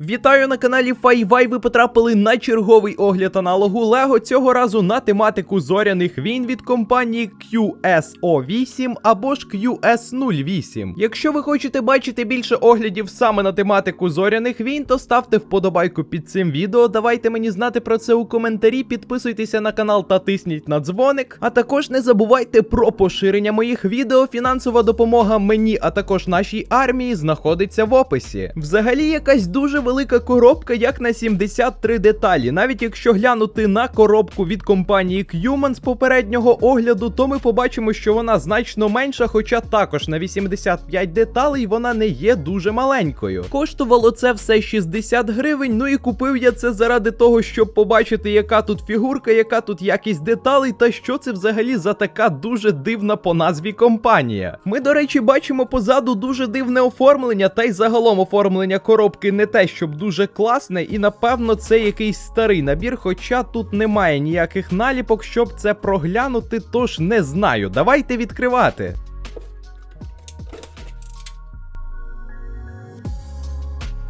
Вітаю на каналі Файвай. Ви потрапили на черговий огляд аналогу Лего. Цього разу на тематику зоряних війн від компанії QSO8 або ж QS08. Якщо ви хочете бачити більше оглядів саме на тематику зоряних війн, то ставте вподобайку під цим відео. Давайте мені знати про це у коментарі. Підписуйтеся на канал та тисніть на дзвоник. А також не забувайте про поширення моїх відео. Фінансова допомога мені, а також нашій армії знаходиться в описі. Взагалі, якась дуже велика коробка, як на 73 деталі. Навіть якщо глянути на коробку від компанії Qman з попереднього огляду, то ми побачимо, що вона значно менша, хоча також на 85 деталей вона не є дуже маленькою. Коштувало це все 60 гривень. Ну і купив я це заради того, щоб побачити, яка тут фігурка, яка тут якість деталей, та що це взагалі за така дуже дивна по назві компанія. Ми, до речі, бачимо позаду дуже дивне оформлення, та й загалом оформлення коробки не те, щоб дуже класне, і напевно це якийсь старий набір, хоча тут немає ніяких наліпок, щоб це проглянути, тож не знаю. Давайте відкривати.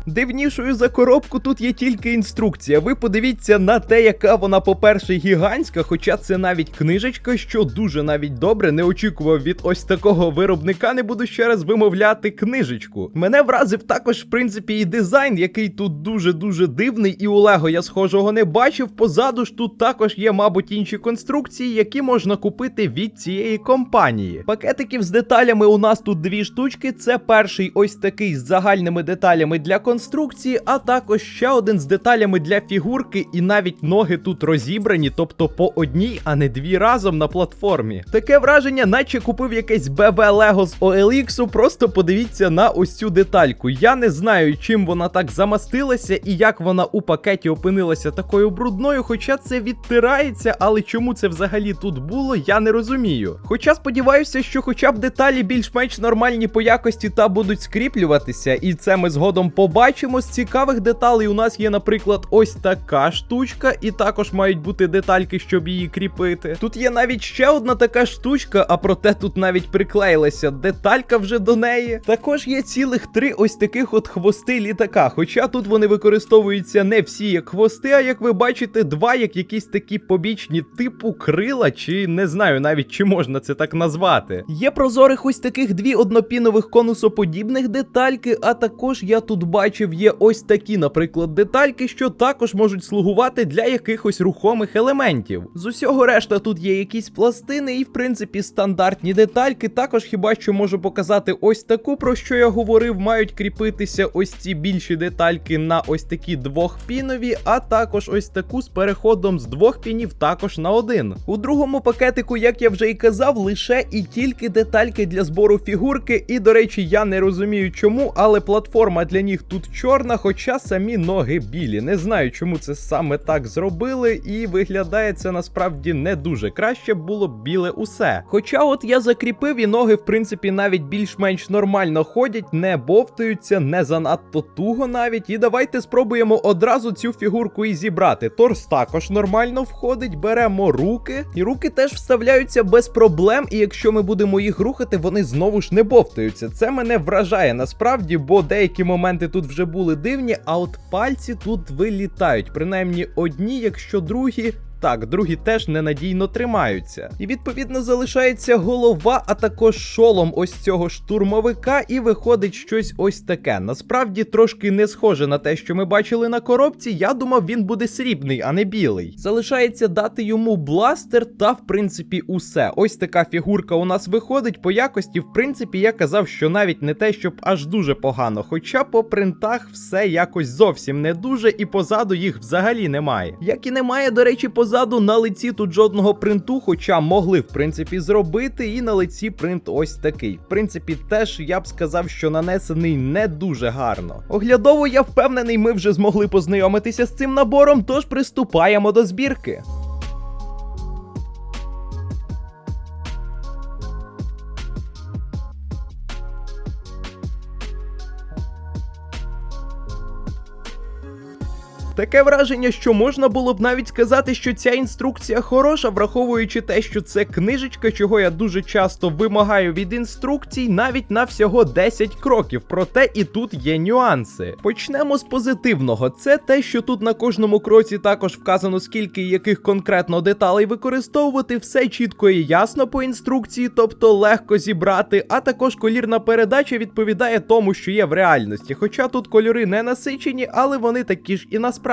Дивнішою за коробку тут є тільки інструкція. Ви подивіться на те, яка вона, по-перше, гігантська, хоча це навіть книжечка, що дуже навіть добре не очікував від ось такого виробника. Не буду ще раз вимовляти книжечку. Мене вразив також, в принципі, і дизайн, який тут дуже-дуже дивний, і у Лего я схожого не бачив. Позаду ж тут також є, мабуть, інші конструкції, які можна купити від цієї компанії. Пакетиків з деталями у нас тут дві штучки. Це перший ось такий з загальними деталями для конструкції, а також ще один з деталями для фігурки, і навіть ноги тут розібрані, тобто по одній, а не дві разом на платформі. Таке враження, наче купив якесь ББ Лего з OLX, просто подивіться на ось цю детальку. Я не знаю, чим вона так замастилася і як вона у пакеті опинилася такою брудною, хоча це відтирається, але чому це взагалі тут було, я не розумію. Хоча сподіваюся, що хоча б деталі більш-менш нормальні по якості та будуть скріплюватися, і це ми згодом побачимо. З цікавих деталей у нас є, наприклад, ось така штучка, і також мають бути детальки, щоб її кріпити. Тут є навіть ще одна така штучка, а проте тут навіть приклеїлася деталька вже до неї. Також є цілих три ось таких от хвости літака. Хоча тут вони використовуються не всі як хвости, а як ви бачите, два як якісь такі побічні, типу крила, чи не знаю навіть чи можна це так назвати. Є прозорих ось таких дві однопінових конусоподібних детальки, а також я тут бачив є ось такі, наприклад, детальки, що також можуть слугувати для якихось рухомих елементів. З усього решта тут є якісь пластини, і в принципі стандартні детальки. Також хіба що можу показати ось таку, про що я говорив, мають кріпитися ось ці більші детальки на ось такі двохпінові, а також ось таку з переходом з двох пінів також на один. У другому пакетику, як я вже і казав, лише і тільки детальки для збору фігурки. І, до речі, я не розумію чому, але платформа для них тут чорна, хоча самі ноги білі. Не знаю, чому це саме так зробили, і виглядає це насправді не дуже. Краще було б біле усе. Хоча, от я закріпив, і ноги, в принципі, навіть більш-менш нормально ходять, не бовтаються, не занадто туго навіть. І давайте спробуємо одразу цю фігурку і зібрати. Торс також нормально входить, беремо руки, і руки теж вставляються без проблем. І якщо ми будемо їх рухати, вони знову ж не бовтаються. Це мене вражає насправді, бо деякі моменти тут вже були дивні, а от пальці тут вилітають. Принаймні одні, якщо другі. Так, другі теж ненадійно тримаються. І відповідно залишається голова, а також шолом ось цього штурмовика, і виходить щось ось таке. Насправді трошки не схоже на те, що ми бачили на коробці. Я думав, він буде срібний, а не білий. Залишається дати йому бластер, та в принципі усе. Ось така фігурка у нас виходить по якості. В принципі, я казав, що навіть не те, щоб аж дуже погано. Хоча по принтах все якось зовсім не дуже, і позаду їх взагалі немає. Як і немає, до речі, позаду на лиці тут жодного принту, хоча могли в принципі зробити, і на лиці принт ось такий. В принципі, теж я б сказав, що нанесений не дуже гарно. Оглядово, я впевнений, ми вже змогли познайомитися з цим набором, тож приступаємо до збірки. Таке враження, що можна було б навіть сказати, що ця інструкція хороша, враховуючи те, що це книжечка, чого я дуже часто вимагаю від інструкцій, навіть на всього 10 кроків. Проте і тут є нюанси. Почнемо з позитивного. Це те, що тут на кожному кроці також вказано, скільки і яких конкретно деталей використовувати, все чітко і ясно по інструкції, тобто легко зібрати. А також колірна передача відповідає тому, що є в реальності. Хоча тут кольори не насичені, але вони такі ж і насправді.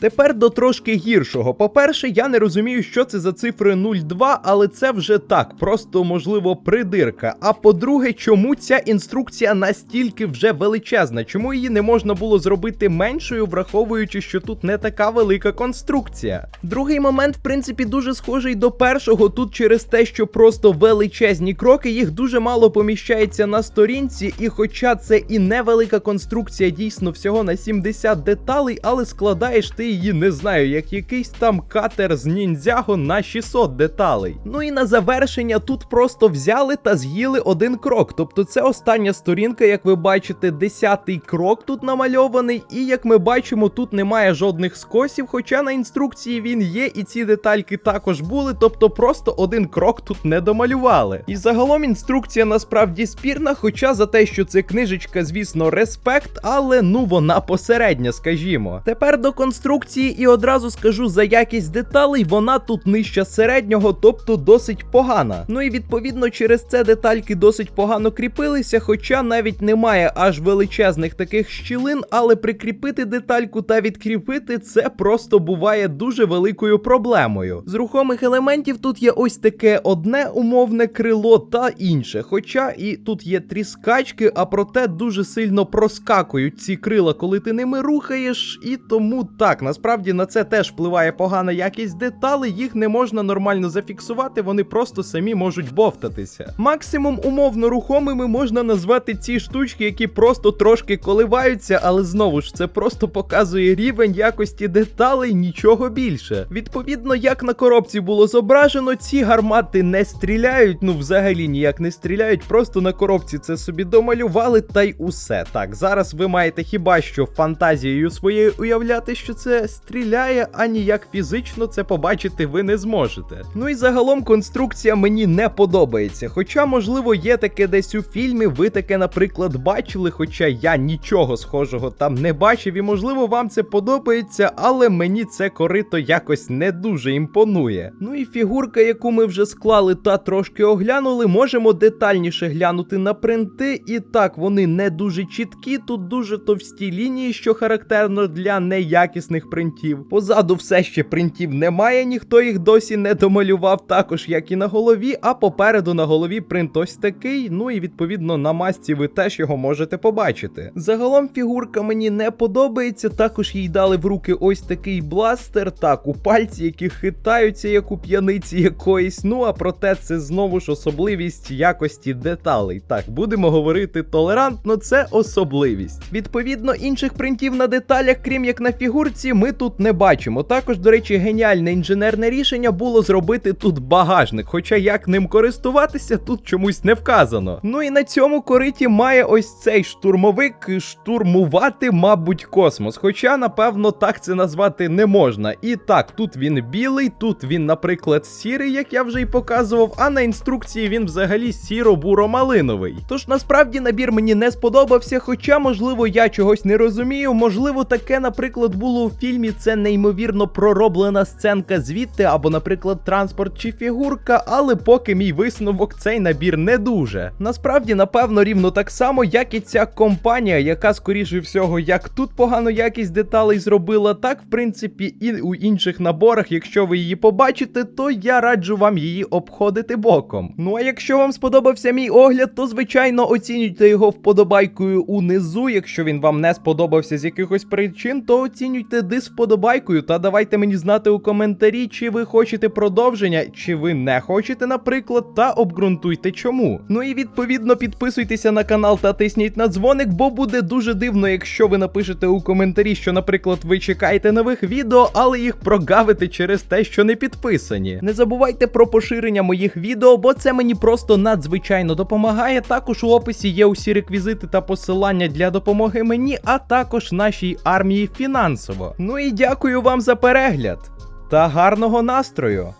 Тепер до трошки гіршого. По-перше, я не розумію, що це за цифри 0,2, але це вже так, просто можливо придирка. А по-друге, чому ця інструкція настільки вже величезна? Чому її не можна було зробити меншою, враховуючи, що тут не така велика конструкція? Другий момент, в принципі, дуже схожий до першого. Тут через те, що просто величезні кроки, їх дуже мало поміщається на сторінці, і хоча це і невелика конструкція, дійсно всього на 70 деталей, але складаєш ти її, не знаю, як якийсь там катер з ніндзяго на 600 деталей. Ну і на завершення тут просто взяли та з'їли один крок. Тобто це остання сторінка, як ви бачите, десятий крок тут намальований, і як ми бачимо, тут немає жодних скосів, хоча на інструкції він є, і ці детальки також були, тобто просто один крок тут не домалювали. І загалом інструкція насправді спірна, хоча за те, що це книжечка, звісно, респект, але ну вона посередня, скажімо. Тепер до конструкції і одразу скажу за якість деталей, вона тут нижча середнього, тобто досить погана. Ну і відповідно через це детальки досить погано кріпилися, хоча навіть немає аж величезних таких щілин, але прикріпити детальку та відкріпити це просто буває дуже великою проблемою. З рухомих елементів тут є ось таке одне умовне крило та інше. Хоча і тут є тріскачки, а проте дуже сильно проскакують ці крила, коли ти ними рухаєш. І тому так, насправді на це теж впливає погана якість деталей, їх не можна нормально зафіксувати, вони просто самі можуть бовтатися. Максимум умовно рухомими можна назвати ці штучки, які просто трошки коливаються, але знову ж це просто показує рівень якості деталей, нічого більше. Відповідно, як на коробці було зображено, ці гармати не стріляють, ну взагалі ніяк не стріляють, просто на коробці це собі домалювали та й усе. Так, зараз ви маєте хіба що фантазією своєю уявляти, що це стріляє, а ніяк фізично це побачити ви не зможете. Ну і загалом конструкція мені не подобається. Хоча, можливо, є таке десь у фільмі, ви таке, наприклад, бачили, хоча я нічого схожого там не бачив, і можливо вам це подобається, але мені це корито якось не дуже імпонує. Ну і фігурка, яку ми вже склали та трошки оглянули, можемо детальніше глянути на принти. І так, вони не дуже чіткі, тут дуже товсті лінії, що характерно для неякісних принтів. Позаду все ще принтів немає, ніхто їх досі не домалював, також як і на голові, а попереду на голові принт ось такий. Ну і відповідно на масці ви теж його можете побачити. Загалом фігурка мені не подобається, також їй дали в руки ось такий бластер, так, у пальці, які хитаються, як у п'яниці якоїсь. Ну а проте це знову ж особливість якості деталей. Так, будемо говорити толерантно, це особливість. Відповідно, інших принтів на деталях, крім як на фігурці, ми тут не бачимо. Також, до речі, геніальне інженерне рішення було зробити тут багажник, хоча як ним користуватися, тут чомусь не вказано. Ну і на цьому кориті має ось цей штурмовик штурмувати, мабуть, космос. Хоча, напевно, так це назвати не можна. І так, тут він білий, тут він, наприклад, сірий, як я вже й показував, а на інструкції він взагалі сіро-буро-малиновий. Тож насправді набір мені не сподобався, хоча, можливо, я чогось не розумію. Можливо, таке, наприклад, було у фільмі. Це неймовірно пророблена сценка звідти, або, наприклад, транспорт чи фігурка, але поки мій висновок цей набір не дуже. Насправді, напевно, рівно так само, як і ця компанія, яка, скоріше всього, як тут погану якість деталей зробила, так, в принципі, і у інших наборах, якщо ви її побачите, то я раджу вам її обходити боком. Ну а якщо вам сподобався мій огляд, то звичайно оцінюйте його вподобайкою унизу. Якщо він вам не сподобався з якихось причин, то оцінюйте дис вподобайкою та давайте мені знати у коментарі, чи ви хочете продовження, чи ви не хочете, наприклад, та обґрунтуйте чому. Ну і відповідно підписуйтеся на канал та тисніть на дзвоник, бо буде дуже дивно, якщо ви напишете у коментарі, що, наприклад, ви чекаєте нових відео, але їх прогавите через те, що не підписані. Не забувайте про поширення моїх відео, бо це мені просто надзвичайно допомагає. Також у описі є усі реквізити та посилання для допомоги мені, а також нашій армії фінансів. Фінансово. Ну і дякую вам за перегляд та гарного настрою.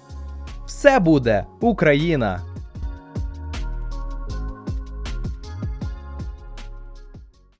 Все буде Україна!